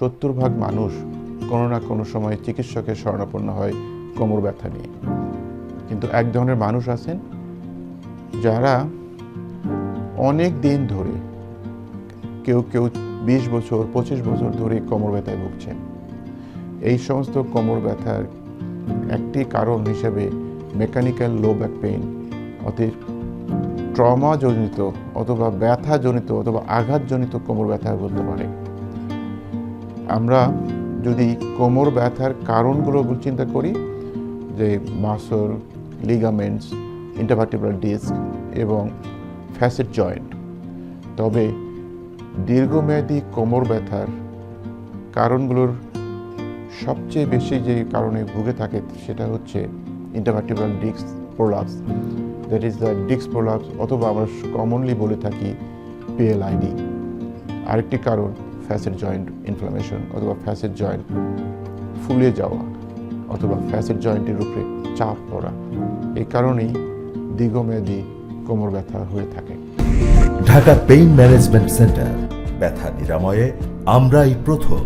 সত্তর ভাগ মানুষ কোনো না কোনো সময় চিকিৎসকের শরণাপন্ন হয় কোমর ব্যথা নিয়ে। কিন্তু এক ধরনের মানুষ আছেন যারা অনেক দিন ধরে, কেউ কেউ বিশ বছর, পঁচিশ বছর ধরে কোমর ব্যথায় ভুগছেন। এই সমস্ত কোমর ব্যথার একটি কারণ হিসেবে মেকানিক্যাল লো ব্যাক পেইন অতি ট্রমাজনিত অথবা ব্যথাজনিত অথবা আঘাতজনিত কোমর ব্যথা বলতে পারে আমরা যদি কোমর ব্যথার কারণগুলো চিন্তা করি, যে মাসল লিগামেন্টস ইন্টারভার্টিব্রাল ডিস্ক এবং ফ্যাসেট জয়েন্ট তবে দীর্ঘমেয়াদী কোমর ব্যথার কারণগুলোর সবচেয়ে বেশি যে কারণে ভুগে থাকে সেটা হচ্ছে intervertebral disc prolapse that is the disc prolapse অথবা আমরা কমনলি বলে থাকি পিএলআইডি আরেকটি কারণ ফ্যাসেট জয়েন্ট ইনফ্লামেশন অথবা ফ্যাসেট জয়েন্ট ফুলে যাওয়া অথবা ফ্যাসেট জয়েন্টের উপরে চাপ পড়া এই কারণেই দীর্ঘমেয়াদী কোমর ব্যথা হয়ে থাকে। ঢাকা পেইন ম্যানেজমেন্ট সেন্টার, ব্যথা নিরাময়ে আমরাই প্রথম।